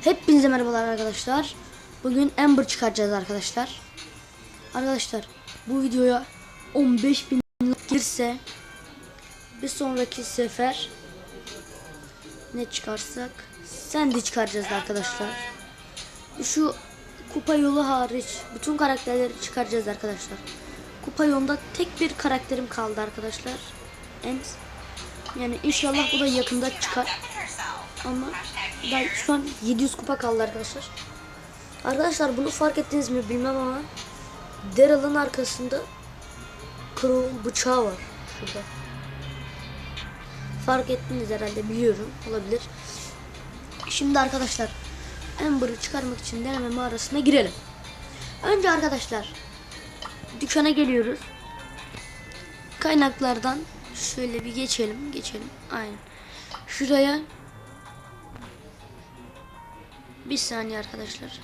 Hepinize merhabalar arkadaşlar. Bugün Ember çıkaracağız arkadaşlar. Arkadaşlar bu videoya 15 bin like girse bir sonraki sefer ne çıkarsak Sandy çıkaracağız arkadaşlar. Şu kupa yolu hariç bütün karakterleri çıkaracağız arkadaşlar. Kupa yolunda tek bir karakterim kaldı arkadaşlar. Ems. Yani inşallah bu da yakında çıkar. Ama daha şu an 700 kupa kaldı arkadaşlar. Arkadaşlar bunu fark ettiniz mi bilmem ama Daryl'ın arkasında Crow'un bıçağı var şurada. Fark ettiniz herhalde biliyorum olabilir. Şimdi arkadaşlar Amber'ı çıkarmak için deneme mağarasına girelim. Önce arkadaşlar dükkana geliyoruz. Kaynaklardan şöyle bir geçelim, geçelim. Aynen. Şuraya bir saniye arkadaşlar.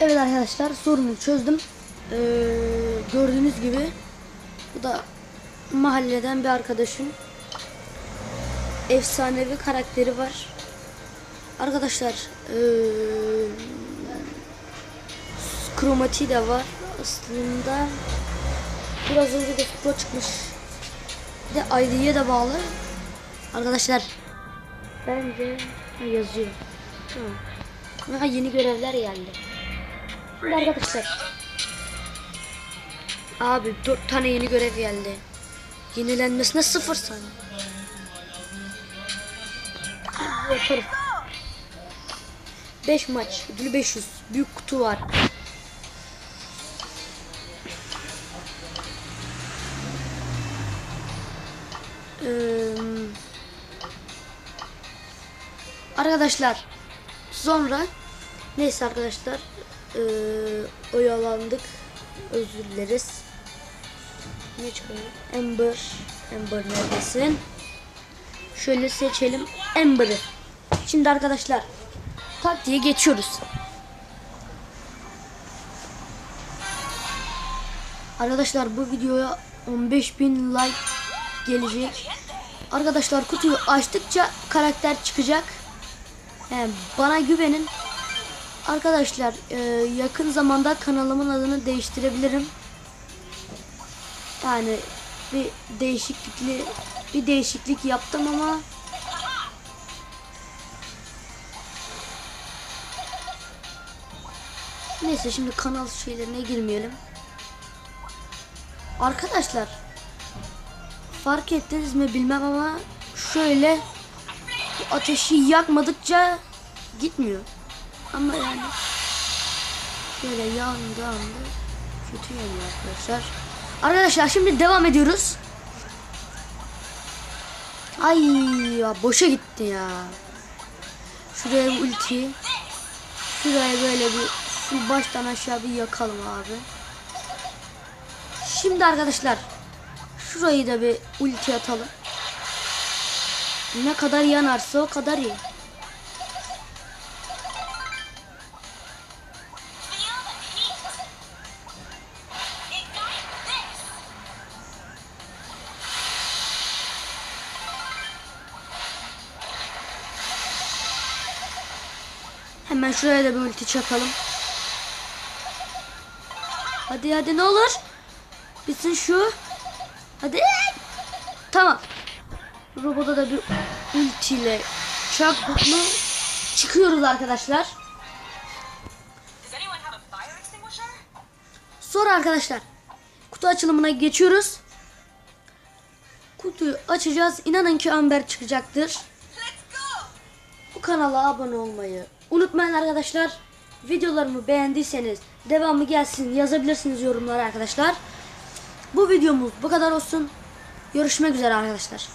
Evet arkadaşlar sorunu çözdüm. Ee, gördüğünüz gibi bu da mahalleden bir arkadaşım. Efsanevi karakteri var. Arkadaşlar ee, kromatiği de var. Aslında biraz önce de kupa çıkmış. De ID'ye de bağlı. Arkadaşlar bence ha, yazıyor. Tamam. Ha, yeni görevler geldi. Şimdi arkadaşlar. Abi dört tane yeni görev geldi. Yenilenmesine sıfır saniye. Yaparım. 5 maç. Ödülü 500. Büyük kutu var. Eee, arkadaşlar sonra neyse arkadaşlar eee, oyalandık özür dileriz. Ne çıkıyor? Ember Ember neredesin? Şöyle seçelim Ember'ı şimdi arkadaşlar taktiğe geçiyoruz. Arkadaşlar bu videoya 15.000 like gelecek. Arkadaşlar kutuyu açtıkça karakter çıkacak. Yani bana güvenin. Arkadaşlar e, yakın zamanda kanalımın adını değiştirebilirim. Yani bir değişiklikli bir değişiklik yaptım ama Neyse şimdi kanal şeylerine girmeyelim. Arkadaşlar fark ettiniz mi bilmem ama şöyle ateşi yakmadıkça gitmiyor. Ama yani şöyle yandı anda kötü yanıyor arkadaşlar. Arkadaşlar şimdi devam ediyoruz. Ay ya boşa gitti ya. Şuraya bir ulti. Şuraya böyle bir full baştan aşağı bir yakalım abi. Şimdi arkadaşlar Şurayı da bir ulti atalım. Ne kadar yanarsa o kadar iyi. Hemen şuraya da bir ulti çakalım. Hadi hadi ne olur. Bitsin şu. Hadi. Tamam. Robota da bir ultiyle mı çıkıyoruz arkadaşlar. Sonra arkadaşlar kutu açılımına geçiyoruz. Kutuyu açacağız. İnanın ki Amber çıkacaktır. Bu kanala abone olmayı unutmayın arkadaşlar. Videolarımı beğendiyseniz devamı gelsin yazabilirsiniz yorumlara arkadaşlar. Bu videomuz bu kadar olsun. Görüşmek üzere arkadaşlar.